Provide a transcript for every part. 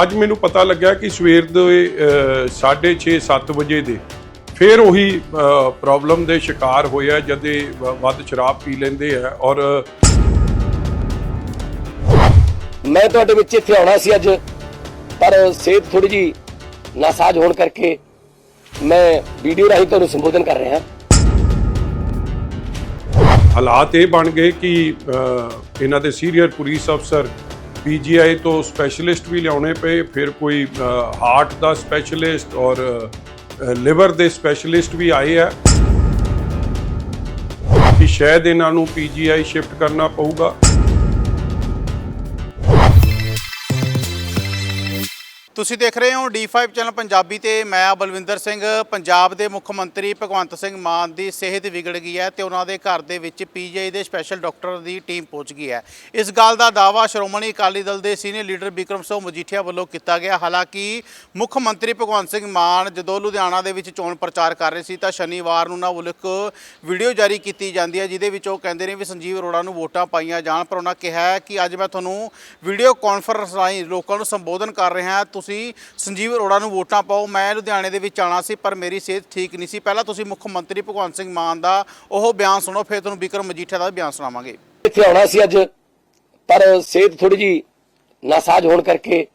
ਅੱਜ ਮੈਨੂੰ ਪਤਾ ਲੱਗਿਆ ਕਿ ਸਵੇਰ ਦੇ 6:30 7 ਵਜੇ ਦੇ ਫਿਰ ਉਹੀ ਪ੍ਰੋਬਲਮ ਦੇ ਸ਼ਿਕਾਰ ਹੋਇਆ ਜਦੇ ਵੱਧ ਸ਼ਰਾਬ ਪੀ ਲੈਂਦੇ ਆ ਔਰ ਮੈਂ ਤੁਹਾਡੇ ਵਿੱਚ ਇੱਥੇ ਆਉਣਾ ਸੀ ਅੱਜ ਪਰ ਸਿਹਤ ਥੋੜੀ ਜੀ ਨਾਸਾਜ ਹੋਣ ਕਰਕੇ ਮੈਂ ਵੀਡੀਓ ਰਾਹੀਂ ਤੁਹਾਨੂੰ ਸੰਬੋਧਨ ਕਰ ਰਿਹਾ। ਹਾਲਾਤ ਇਹ ਬਣ ਗਏ ਕਿ ਇਹਨਾਂ ਦੇ ਸੀਨੀਅਰ ਪੁਲਿਸ ਅਫਸਰ ਪੀਜੀਆਈ ਤੋਂ ਸਪੈਸ਼ਲਿਸਟ ਵੀ ਲਿਆਉਣੇ ਪਏ, ਫਿਰ ਕੋਈ ਹਾਰਟ ਦਾ ਸਪੈਸ਼ਲਿਸਟ ਔਰ ਲਿਵਰ ਦੇ ਸਪੈਸ਼ਲਿਸਟ ਵੀ ਆਏ ਆ। ਕਿ ਸ਼ਾਇਦ ਇਹਨਾਂ ਨੂੰ ਪੀਜੀਆਈ ਸ਼ਿਫਟ ਕਰਨਾ ਪਊਗਾ। ਤੁਸੀਂ ਦੇਖ ਰਹੇ ਹੋ D5 ਚੈਨਲ ਪੰਜਾਬੀ ਤੇ ਮੈਂ ਬਲਵਿੰਦਰ ਸਿੰਘ, ਪੰਜਾਬ ਦੇ ਮੁੱਖ ਮੰਤਰੀ ਭਗਵੰਤ ਸਿੰਘ ਮਾਨ ਦੀ ਸਿਹਤ ਵਿਗੜ ਗਈ ਹੈ ਤੇ ਉਹਨਾਂ ਦੇ ਘਰ ਦੇ ਵਿੱਚ ਪੀਜੀਆਈ ਦੇ ਸਪੈਸ਼ਲ ਡਾਕਟਰ ਦੀ ਟੀਮ ਪਹੁੰਚ ਗਈ ਹੈ। ਇਸ ਗੱਲ ਦਾ ਦਾਅਵਾ ਸ਼੍ਰੋਮਣੀ ਅਕਾਲੀ ਦਲ ਦੇ ਸੀਨੀਅਰ ਲੀਡਰ ਬਿਕਰਮ ਸਿੰਘ ਮਜੀਠੀਆ ਵੱਲੋਂ ਕੀਤਾ ਗਿਆ। ਹਾਲਾਂਕਿ ਮੁੱਖ ਮੰਤਰੀ ਭਗਵੰਤ ਸਿੰਘ ਮਾਨ ਜਦੋਂ ਲੁਧਿਆਣਾ ਦੇ ਵਿੱਚ ਚੋਣ ਪ੍ਰਚਾਰ ਕਰ ਰਹੇ ਸੀ ਤਾਂ ਸ਼ਨੀਵਾਰ ਨੂੰ ਉਹਨਾਂ ਵੱਲੋਂ ਇੱਕ ਵੀਡੀਓ ਜਾਰੀ ਕੀਤੀ ਜਾਂਦੀ ਹੈ, ਜਿਹਦੇ ਵਿੱਚ ਉਹ ਕਹਿੰਦੇ ਨੇ ਵੀ ਸੰਜੀਵ ਅਰੋੜਾ ਨੂੰ ਵੋਟਾਂ ਪਾਈਆਂ ਜਾਣ, ਪਰ ਉਹਨਾਂ ਕਿਹਾ ਕਿ ਅੱਜ ਮੈਂ ਤੁਹਾਨੂੰ ਵੀਡੀਓ ਕਾਨਫਰੰਸ ਰਾਹੀਂ ਲੋਕਾਂ ਨੂੰ ਸੰਬੋਧਨ ਕਰ ਰਿਹਾ। ਤੁਸੀਂ ਤੁਸੀਂ ਸੰਜੀਵ ਅਰੋੜਾ ਨੂੰ ਵੋਟਾਂ ਪਾਓ, ਮੈਂ ਲੁਧਿਆਣੇ ਦੇ ਵਿੱਚ ਆਣਾ ਸੀ, ਪਰ ਮੇਰੀ ਸਿਹਤ ਠੀਕ ਨਹੀਂ ਸੀ। ਪਹਿਲਾਂ ਤੁਸੀਂ ਮੁੱਖ ਮੰਤਰੀ ਭਗਵੰਤ ਸਿੰਘ ਮਾਨ ਦਾ ਉਹ ਬਿਆਨ ਸੁਣੋ, ਫਿਰ ਤੁਹਾਨੂੰ ਬਿਕਰਮ ਮਜੀਠੀਆ ਦਾ ਬਿਆਨ ਸੁਣਾਵਾਂਗੇ। ਇੱਥੇ ਆਉਣਾ ਸੀ ਅੱਜ, ਪਰ ਸਿਹਤ ਥੋੜੀ ਜੀ ਨਾਸਾਜ ਹੋਣ ਕਰਕੇ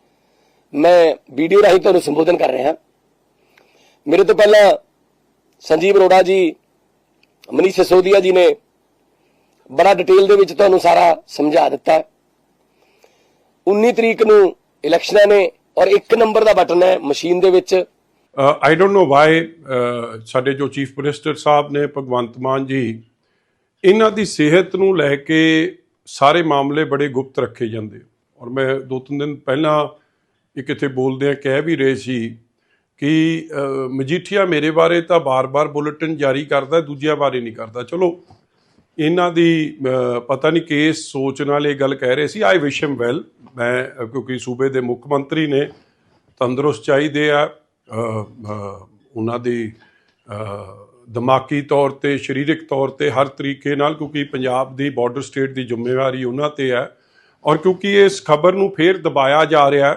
ਮੈਂ ਵੀਡੀਓ ਰਾਹੀਂ ਤੁਹਾਨੂੰ ਸੰਬੋਧਨ ਕਰ ਰਿਹਾ। ਮੇਰੇ ਤੋਂ ਪਹਿਲਾਂ ਸੰਜੀਵ ਅਰੋੜਾ ਜੀ, ਮਨੀਸ਼ ਸਿਸੋਦੀਆ ਜੀ ਨੇ ਬੜਾ ਡਿਟੇਲ ਦੇ ਵਿੱਚ ਤੁਹਾਨੂੰ ਸਾਰਾ ਸਮਝਾ ਦਿੱਤਾ। 19 ਤਰੀਕ ਨੂੰ ਇਲੈਕਸ਼ਨਾਂ ਨੇ ਔਰ ਇੱਕ ਨੰਬਰ ਦਾ ਬਟਨ ਹੈ ਮਸ਼ੀਨ ਦੇ ਵਿੱਚ। ਆਈ ਡੋਨਟ ਨੋ ਵਾਈ ਸਾਡੇ ਜੋ ਚੀਫ ਮਿਨਿਸਟਰ ਸਾਹਿਬ ਨੇ ਭਗਵੰਤ ਮਾਨ ਜੀ, ਇਹਨਾਂ ਦੀ ਸਿਹਤ ਨੂੰ ਲੈ ਕੇ ਸਾਰੇ ਮਾਮਲੇ ਬੜੇ ਗੁਪਤ ਰੱਖੇ ਜਾਂਦੇ। ਔਰ ਮੈਂ ਦੋ ਤਿੰਨ ਦਿਨ ਪਹਿਲਾਂ ਇੱਕ ਇੱਥੇ ਬੋਲਦੇ ਆ ਕਹਿ ਵੀ ਰਹੇ ਸੀ ਕਿ ਮਜੀਠੀਆ ਮੇਰੇ ਬਾਰੇ ਤਾਂ ਬਾਰ-ਬਾਰ ਬੁਲੇਟਿਨ ਜਾਰੀ ਕਰਦਾ, ਦੂਜਿਆਂ ਬਾਰੇ ਨਹੀਂ ਕਰਦਾ। ਚਲੋ ਇਹਨਾਂ ਦੀ ਪਤਾ ਨਹੀਂ ਕੇਸ ਸੋਚ ਨਾਲ ਇਹ ਗੱਲ ਕਹਿ ਰਹੇ ਸੀ। ਆਈ ਵਿਸ਼ ਹਿਮ ਵੈਲ ਮੈਂ ਕਿਉਂਕਿ ਸੂਬੇ ਦੇ ਮੁੱਖ ਮੰਤਰੀ ਨੇ ਤੰਦਰੁਸਤ ਚਾਹੀਦੇ ਆ ਉਹਨਾਂ ਦੀ ਦਿਮਾਗੀ ਤੌਰ ਤੇ, ਸਰੀਰਕ ਤੌਰ ਤੇ ਹਰ ਤਰੀਕੇ ਨਾਲ, ਕਿਉਂਕਿ ਪੰਜਾਬ ਦੀ ਬਾਰਡਰ ਸਟੇਟ ਦੀ ਜ਼ਿੰਮੇਵਾਰੀ ਉਹਨਾਂ ਤੇ ਹੈ ਔਰ ਕਿਉਂਕਿ ਇਸ ਖਬਰ ਨੂੰ ਫੇਰ ਦਬਾਇਆ ਜਾ ਰਿਹਾ,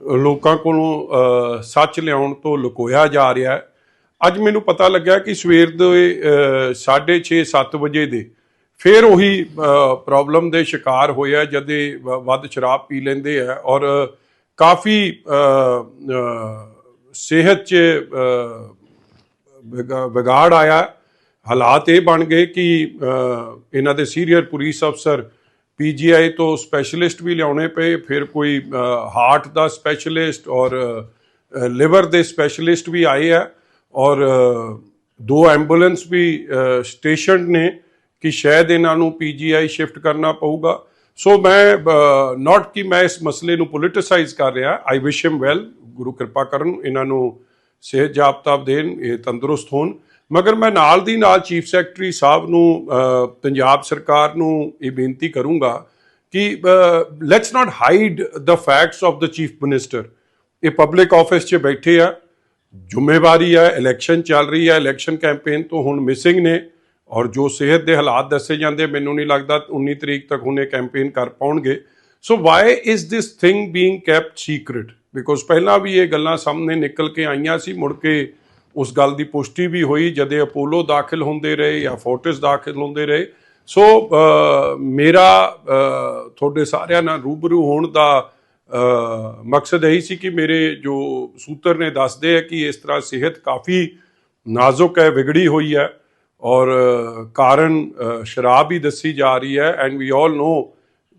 ਲੋਕਾਂ ਕੋਲੋਂ ਸੱਚ ਲਿਆਉਣ ਤੋਂ ਲੁਕੋਇਆ ਜਾ ਰਿਹਾ। ਅੱਜ ਮੈਨੂੰ ਪਤਾ ਲੱਗਿਆ ਕਿ ਸਵੇਰ ਦੇ 6:30 7 ਵਜੇ ਦੇ ਫਿਰ ਉਹੀ ਪ੍ਰੋਬਲਮ ਦੇ ਸ਼ਿਕਾਰ ਹੋਇਆ ਜਦੇ ਵ- ਵੱਧ ਸ਼ਰਾਬ ਪੀ ਲੈਂਦੇ ਆ ਔਰ ਕਾਫੀ ਸਿਹਤ 'ਚ ਵਿਗਾ- ਵਿਗਾੜ ਆਇਆ। ਹਾਲਾਤ ਇਹ ਬਣ ਗਏ ਕਿ ਇਹਨਾਂ ਦੇ ਸੀਨੀਅਰ ਪੁਲਿਸ ਅਫਸਰ ਪੀਜੀਆਈ ਤੋਂ ਸਪੈਸ਼ਲਿਸਟ ਵੀ ਲਿਆਉਣੇ ਪਏ, ਫਿਰ ਕੋਈ ਹਾਰਟ ਦਾ ਸਪੈਸ਼ਲਿਸਟ ਔਰ ਲਿਵਰ ਦੇ ਸਪੈਸ਼ਲਿਸਟ ਵੀ ਆਏ ਆ। ਔਰ ਦੋ ਐਂਬੂਲੈਂਸ ਵੀ ਸਟੇਸ਼ਨਡ ਨੇ ਕਿ ਸ਼ਾਇਦ ਇਹਨਾਂ ਨੂੰ ਪੀਜੀਆਈ ਸ਼ਿਫਟ ਕਰਨਾ ਪਊਗਾ। ਸੋ ਮੈਂ ਨਾਟ ਕਿ ਮੈਂ ਇਸ ਮਸਲੇ ਨੂੰ ਪੋਲਿਟਿਸਾਈਜ਼ ਕਰ ਰਿਹਾ। ਆਈ ਵਿਸ਼ ਹਿਮ ਵੈਲ ਗੁਰੂ ਕਿਰਪਾ ਕਰਨ, ਇਹਨਾਂ ਨੂੰ ਸਿਹਤ ਜਾਬਤਾ ਦੇਣ, ਇਹ ਤੰਦਰੁਸਤ ਹੋਣ। ਮਗਰ ਮੈਂ ਨਾਲ ਦੀ ਨਾਲ ਚੀਫ ਸੈਕਟਰੀ ਸਾਹਿਬ ਨੂੰ ਪੰਜਾਬ ਸਰਕਾਰ ਨੂੰ ਇਹ ਬੇਨਤੀ ਕਰੂੰਗਾ ਕਿ let's not hide the facts of the chief minister ਇਹ ਪਬਲਿਕ ਆਫਿਸ 'ਚ ਬੈਠੇ ਆ। ਜ਼ਿੰਮੇਵਾਰੀ ਹੈ ਇਲੈਕਸ਼ਨ ਚੱਲ ਰਹੀ ਹੈ ਇਲੈਕਸ਼ਨ ਕੈਂਪੇਨ ਤੋਂ ਹੁਣ ਮਿਸਿੰਗ ਨੇ ਔਰ ਜੋ ਸਿਹਤ ਦੇ ਹਾਲਾਤ ਦੱਸੇ ਜਾਂਦੇ ਮੈਨੂੰ ਨਹੀਂ ਲੱਗਦਾ 19 ਤਰੀਕ ਤੱਕ ਹੁਣ ਇਹ ਕੈਂਪੇਨ ਕਰ ਪਾਉਣਗੇ। So why is this thing being kept secret because ਪਹਿਲਾਂ ਵੀ ਇਹ ਗੱਲਾਂ ਸਾਹਮਣੇ ਨਿਕਲ ਕੇ ਆਈਆਂ ਸੀ, ਮੁੜ ਕੇ ਉਸ ਗੱਲ ਦੀ ਪੁਸ਼ਟੀ ਵੀ ਹੋਈ, ਜਦੇ ਅਪੋਲੋ ਦਾਖਲ ਹੁੰਦੇ ਰਹੇ ਜਾਂ ਫੋਰਟਿਸ ਦਾਖਲ ਹੁੰਦੇ ਰਹੇ। ਸੋ ਮੇਰਾ ਤੁਹਾਡੇ ਸਾਰਿਆਂ ਨਾਲ ਰੂਬਰੂ ਹੋਣ ਦਾ ਮਕਸਦ ਇਹੀ ਸੀ ਕਿ ਮੇਰੇ ਜੋ ਸੂਤਰ ਨੇ ਦੱਸਦੇ ਆ ਕਿ ਇਸ ਤਰ੍ਹਾਂ ਸਿਹਤ ਕਾਫੀ ਨਾਜ਼ੁਕ ਹੈ, ਵਿਗੜੀ ਹੋਈ ਹੈ ਔਰ ਕਾਰਨ ਸ਼ਰਾਬ ਹੀ ਦੱਸੀ ਜਾ ਰਹੀ ਹੈ ਐਂਡ ਵੀ ਆਲ ਨੋ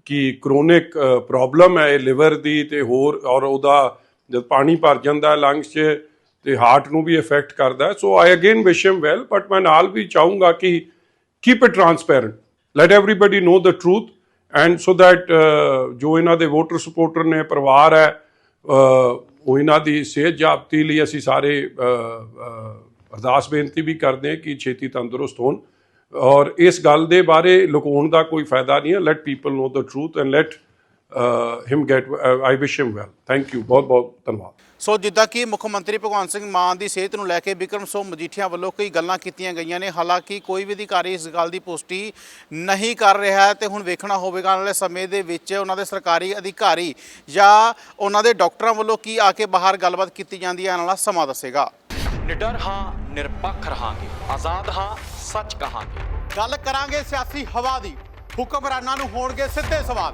ਕਿ ਕ੍ਰੋਨਿਕ ਪ੍ਰੋਬਲਮ ਹੈ ਲਿਵਰ ਦੀ ਤੇ ਹੋਰ ਔਰ ਉਹਦਾ ਜਦ ਪਾਣੀ ਭਰ ਜਾਂਦਾ ਲੰਗਸ 'ਚ ਤੇ ਹਾਰਟ ਨੂੰ ਵੀ ਇਫੈਕਟ ਕਰਦਾ so I again wish him well but ਮੈਂ ਨਾਲ ਵੀ ਚਾਹੂੰਗਾ ਕਿ keep it transparent let everybody know the truth and so that ਜੋ ਇਹਨਾਂ ਦੇ ਵੋਟਰ ਸਪੋਰਟਰ ਨੇ ਪਰਿਵਾਰ ਹੈ ਉਹ ਇਹਨਾਂ ਦੀ ਸਿਹਤ ਜਾਪਤੀ ਲਈ ਅਸੀਂ ਸਾਰੇ ਅਰਦਾਸ ਬੇਨਤੀ ਵੀ ਕਰਦੇ ਹਾਂ ਕਿ ਛੇਤੀ ਤੰਦਰੁਸਤ ਹੋਣ। ਔਰ ਇਸ ਗੱਲ ਦੇ ਬਾਰੇ ਲੁਕਾਉਣ ਦਾ ਕੋਈ ਫਾਇਦਾ ਨਹੀਂ ਹੈ। Let people know the truth and let him get I wish him well thank you ਬਹੁਤ ਬਹੁਤ ਧੰਨਵਾਦ। ਸੋ ਜਿੱਦਾਂ ਕਿ ਮੁੱਖ ਮੰਤਰੀ ਭਗਵੰਤ ਸਿੰਘ ਮਾਨ ਦੀ ਸਿਹਤ ਨੂੰ ਲੈ ਕੇ ਵਿਕਰਮ ਸਿੰਘ ਮਜੀਠੀਆ ਵੱਲੋਂ ਕਈ ਗੱਲਾਂ ਕੀਤੀਆਂ ਗਈਆਂ ਨੇ। ਹਾਲਾਂਕਿ ਕੋਈ ਵੀ ਅਧਿਕਾਰੀ ਇਸ ਗੱਲ ਦੀ ਪੁਸ਼ਟੀ ਨਹੀਂ ਕਰ ਰਿਹਾ ਹੈ ਤੇ ਹੁਣ ਵੇਖਣਾ ਹੋਵੇਗਾ। ਆਉਣ ਵਾਲੇ ਸਮੇਂ ਦੇ ਵਿੱਚ ਉਹਨਾਂ ਦੇ ਸਰਕਾਰੀ ਅਧਿਕਾਰੀ ਜਾਂ ਉਹਨਾਂ ਦੇ ਡਾਕਟਰਾਂ ਵੱਲੋਂ ਕੀ ਆ ਕੇ ਬਾਹਰ ਗੱਲਬਾਤ ਕੀਤੀ ਜਾਂਦੀ ਹੈ ਆਉਣ ਵਾਲਾ ਸਮਾਂ ਦੱਸੇਗਾ। ਨਿਡਰ ਹਾਂ ਨਿਰਪੱਖ ਰਹਾਂਗੇ। ਆਜ਼ਾਦ ਹਾਂ ਸੱਚ ਕਹਾਂਗੇ। ਗੱਲ ਕਰਾਂਗੇ ਸਿਆਸੀ ਹਵਾ ਦੀ। ਹੁਕਮਰਾਨਾਂ ਨੂੰ ਹੋਣਗੇ ਸਿੱਧੇ ਸਵਾਲ।